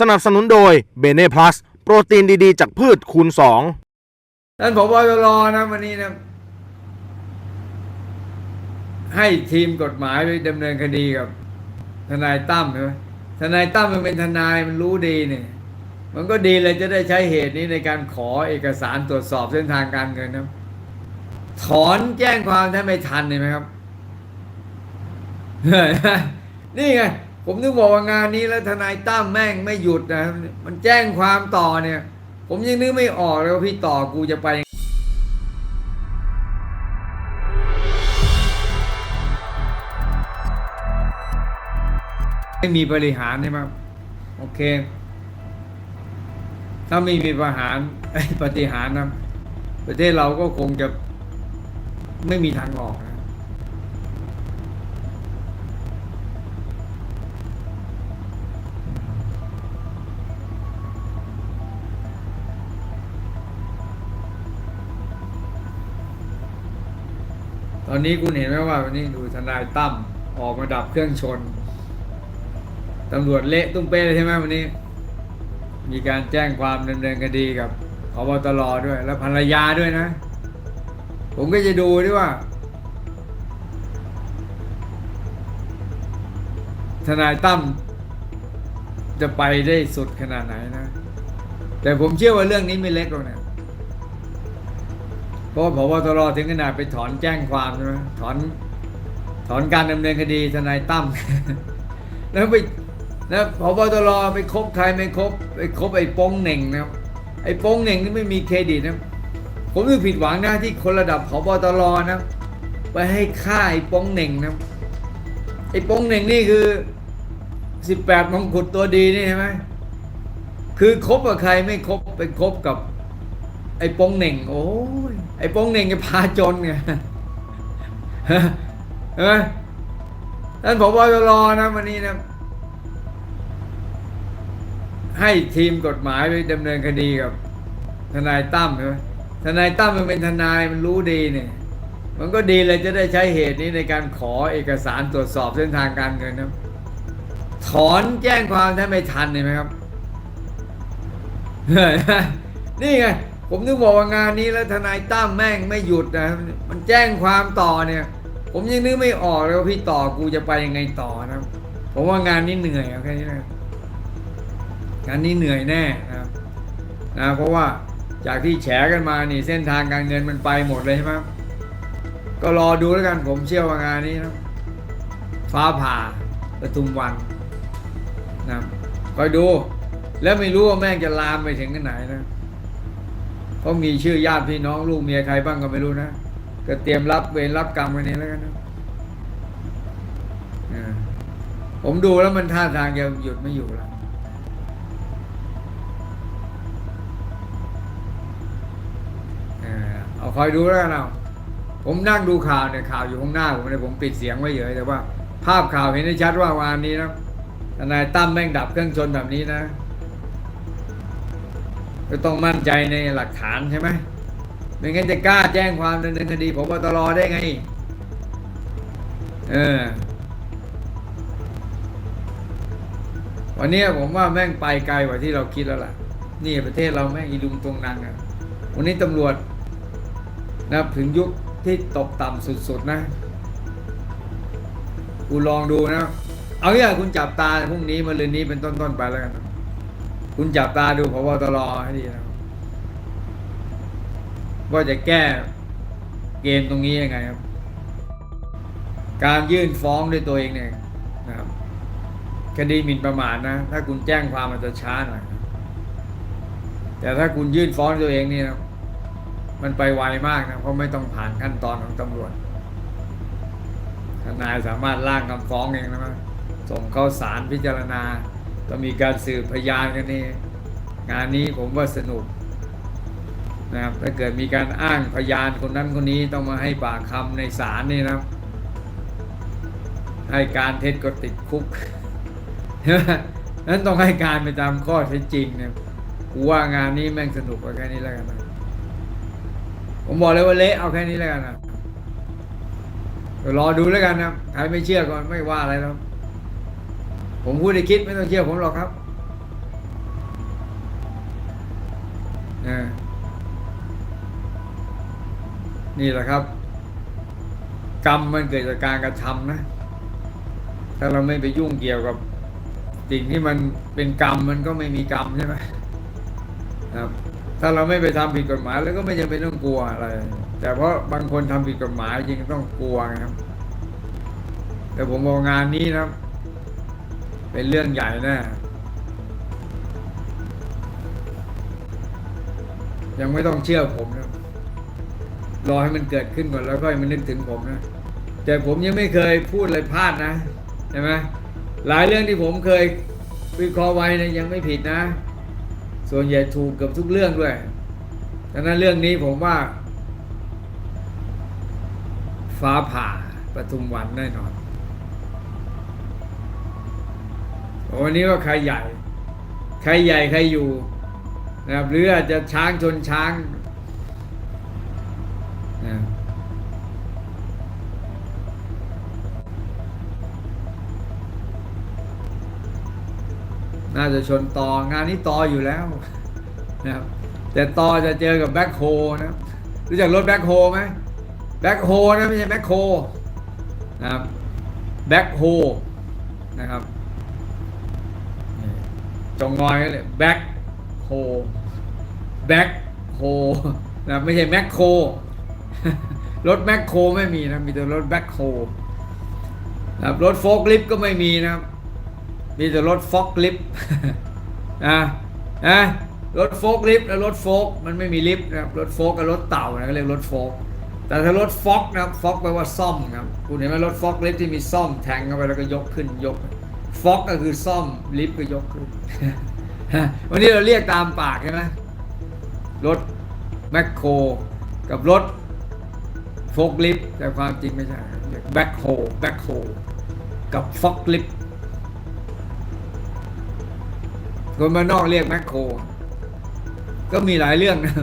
สนับสนุนโดยเบเน่พลัสโปรตีนดีๆ จากพืชคูณ2ท่านผบตรนะวันนี้นะให้ทีมกฎหมายไปดำเนินคดีกับ ทนายตั้มใช่ไหมทนายตั้มมันเป็นทนายมันรู้ดีเนี่ยมันก็ดีเลยจะได้ใช้เหตุนี้ในการขอเอกสารตรวจสอบเส้นทางการเงินนะถอนแจ้งความถ้าไม่ทันเห็นไหมครับ นี่ไง ผมนึกบอกว่างานนี้แล้วทนายตั้มแม่งไม่หยุดนะ มันแจ้งความต่อเนี่ย ผมยังนึกไม่ออกเลยว่าพี่ต่อกูจะไปยังไม่มีบริหารใช่ไหมครับโอเค ถ้าไม่มีประหารปฏิหารนะ ประเทศเราก็คงจะไม่มีทางออกนะ ตอนนี้คุณเห็นไหมว่าวันนี้ดูทนายตั้มออกมาดับเครื่องชนตำรวจเละตุ้มเป้เลยใช่ไหมวันนี้ มีการแจ้งความดำเนินคดีกับพบตรด้วย แล้วภรรยาด้วยนะ ผมก็จะดูด้วยว่า ทนายตั้มจะไปได้สุดขนาดไหนนะ แต่ผมเชื่อว่าเรื่องนี้ไม่เล็กหรอกนะ ราะว่าพบตรถึงขนาดไปถอนแจ้งความใช่ไหมถอนถอนการดำเนินคดีทนายตั้มแล้วไปแล้วพบตรไปคบใครไม่คบไปคบไอ้ปงเหน่งนะครับไอ้ปงเหน่งนี่ไม่มีเครดิตนะผมรู้ผิดหวังนะที่คนระดับพบตรนะไปให้ค่าไอ้ปงเหน่งนะไอ้ปงเหน่งนี่คือสิบแปดมงกุฎตัวดีนี่ใช่ไหมคือคบกับใครไม่คบไปคบกับ ไอ้โป้งเหน่ง โอ้ยไอ้โป้งเหน่งจะพาจนไงเห็นไหมท่านผบตรนะวันนี้นะ ให้ทีมกฎหมายไปดำเนินคดีกับ ทนายตั้มใช่ไหมทนายตั้มมันเป็นทนายมันรู้ดีเนี่ย มันก็ดีเลยจะได้ใช้เหตุนี้ในการขอเอกสารตรวจสอบเส้นทางการเงินนะถอนแจ้งความถ้าไม่ทันเห็นไหมครับ นี่ไง ผมนึกบอกว่างานนี้แล้วทนายตั้มแม่งไม่หยุดนะ มันแจ้งความต่อเนี่ย ผมยังนึกไม่ออกเลยว่าพี่ต่อกูจะไปยังไงต่อนะผมว่างานนี้เหนื่อยเอาแค่นี้นะงานนี้เหนื่อยแน่นะครับนะเพราะว่าจากที่แฉกันมานี่เส้นทางการเงินมันไปหมดเลยใช่ไหมก็รอดูแล้วกันผมเชื่อว่างานนี้นะฟ้าผ่าประทุมวันนะครับคอยดู แล้วไม่รู้ว่าแม่งจะลามไปถึงกันไหนนะ เพราะมีชื่อญาติพี่น้องลูกเมียใครบ้างก็ไม่รู้นะก็เตรียมรับเวรรับกรรมกันนี้แล้วกันนะผมดูแล้วมันท่าทางจะหยุดไม่อยู่แล้วเอาคอยดูแล้วกันเอาผมนั่งดูข่าวเนี่ยข่าวอยู่ข้างหน้าผมเลยผมปิดเสียงไว้เฉยแต่ว่า ภาพข่าวเห็นได้ชัดว่าวานนี้นะทนายตั้มแม่งดับเครื่องชนแบบนี้นะ ก็ต้องมั่นใจในหลักฐานใช่ไหมไม่งั้นจะกล้าแจ้งความดำเนินคดีผมว่าตรได้ไง เออ วันนี้ผมว่าแม่งไปไกลกว่าที่เราคิดแล้วล่ะ นี่ประเทศเราแม่งอีลุงตรงนังอะ วันนี้ตำรวจนะถึงยุคที่ตกต่ำสุดๆนะกูลองดูนะ เอาอย่างคุณจับตาพรุ่งนี้มาเรืนนี้เป็นต้นๆไปแล้วกัน คุณจับตาดูพบตรให้ดีนะว่าจะแก้เกมตรงนี้ยังไงครับ การยื่นฟ้องด้วยตัวเองเนี่ยนะครับคดีหมิ่นประมาทนะ ถ้าคุณแจ้งความมันจะช้าหน่อยแต่ถ้าคุณยื่นฟ้องตัวเองนี่นะมันไปไวมากนะเพราะไม่ต้องผ่านขั้นตอนของตำรวจทนายสามารถร่างคำฟ้องเองนะส่งเข้าศาลพิจารณา ต้องมีการสืบพยานกันนี่งานนี้ผมว่าสนุกนะครับถ้าเกิดมีการอ้างพยานคนนั้นคนนี้ต้องมาให้ปากคำในศาลนี่นะครับให้การเท็จก็ติดคุกนั้นต้องให้การไปตามข้อเท็จจริงเนี่ยกูว่างานนี้แม่งสนุกกว่าแค่นี้แล้วกันนะผมบอกเลยว่าเละเอาแค่นี้แล้วกันนะรอดูแล้วกันนะใครไม่เชื่อก็ไม่ว่าอะไรแล้ว ผมพูดได้คิดไม่ต้องเชื่อผมหรอกครับนะนี่แหละครับ กรรมมันเกิดจากการกระทำนะ ถ้าเราไม่ไปยุ่งเกี่ยวกับสิ่งที่มันเป็นกรรมมันก็ไม่มีกรรมใช่ไหมครับถ้าเราไม่ไปทำผิดกฎหมายแล้วก็ไม่จำเป็นต้องกลัวอะไร แต่เพราะบางคนทำผิดกฎหมายจริงต้องกลัวนะครับ แต่ผมมองงานนี้นะ เป็นเรื่องใหญ่แนะยังไม่ต้องเชื่อผมนะรอให้มันเกิดขึ้นก่อนแล้วก็มันนึกถึงผมนะแต่ผมยังไม่เคยพูดอะไรพลาดนะใช่ไหมหลายเรื่องที่ผมเคยวิเคราะห์ไว้นะยังไม่ผิดนะ ส่วนใหญ่ถูกเกับทุกเรื่องด้วยดังนั้นเรื่องนี้ผมว่า ฟ้าผ่าปทุมวันแน่นอน วันนี้ว่าใครใหญ่ ใครใหญ่ใครอยู่นะครับหรืออาจจะช้างชนช้างนะน่าจะชนต่องานนี้ต่ออยู่แล้วนะครับแต่ต่อจะเจอกับแบ็คโฮนะรู้จักรถแบ็คโฮไหมแบ็คโฮนะไม่ใช่แบ็คโฮนะครับแบ็คโฮนะครับ จงงอยกันเลยแบ็คโฮแบ็คโฮนะไม่ใช่แมคโครรถแมคโครไม่มีนะมีแต่รถแบ็คโฮนะรถโฟล์ลิฟต์ก็ไม่มีนะครับ มีแต่รถฟอกลิฟต์นะนะรถโฟกลิฟต์และรถโฟกมันไม่มีลิฟต์นะครับรถโฟกกับรถเต่านะก็เรียกรถโฟกแต่ถ้ารถฟอกนะครับฟอกแปลว่าซ่อมครับคุณเห็นไหมรถฟอกลิฟต์ที่มีซ่อมแทงเข้าไปแล้วก็ยกขึ้นยก ฟ็อกก็คือซ่อมลิฟต์ก็ยกขึ้นวันนี้เราเรียกตามปากใช่ไหมรถแมคโครกับรถโฟกลิฟต์แต่ความจริงไม่ใช่แบ็คโฮแบ็คโฮกับฟ็อกลิฟต์คนมานอกเรียกแมคโครก็มีหลายเรื่องนะ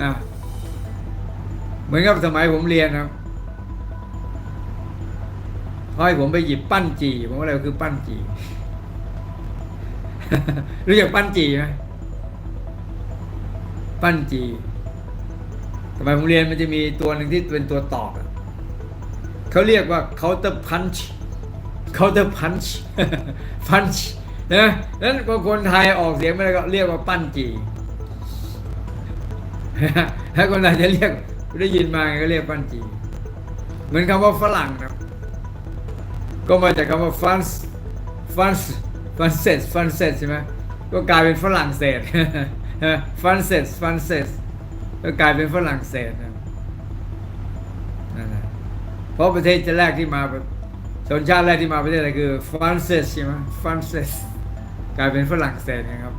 นะเหมือนกับสมัยผมเรียนนะครับ พอให้ผมไปหยิบปั้นจีผมว่าอะไรคือปั้นจีรู้จักปั้นจีไหมปั้นจีสมัยผมเรียนมันจะมีตัวหนึ่งที่เป็นตัวตอกเขาเรียกว่า counter punch counter punch punch นะนั้นคนไทยออกเสียงไม่ได้ก็เรียกว่าปั้นจีถ้าคนไทยจะเรียกได้ยินมาก็เรียกปั้นจี เหมือนคำว่าฝรั่งนะ ก็มาจากคำว่าฟันส์ฟันส์ฟันเซสฟันเซสใช่ไหมก็กลายเป็นฝรั่งเศสฟันเซสฟันเซสก็กลายเป็นฝรั่งเศสนั่นแหละเพราะประเทศแรกที่มาชนชาติแรกที่มาประเทศอะไรคือฟรานเซสใช่ไหมฟรานเซสกลายเป็นฝรั่งเศสนะครับ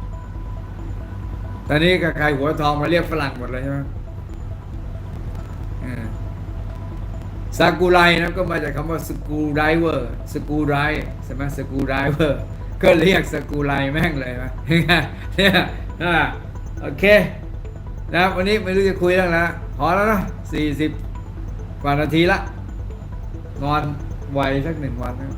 ตอนนี้ก็ใครหัวทองมาเรียกฝรั่งหมดเลยใช่ไหม ซากุไรนะก็มาจากคำว่าสกูไรเวอร์สกูไรใช่ไหมสกูไรเวอร์ก็เรียกสกูไรแม่งเลยนะเนี่ยโอเคนะวันนี้ไม่รู้จะคุยเรื่องแล้วพอแล้วนะสี่สิบกว่านาทีละ นอนไวสักหนึ่งวันนะ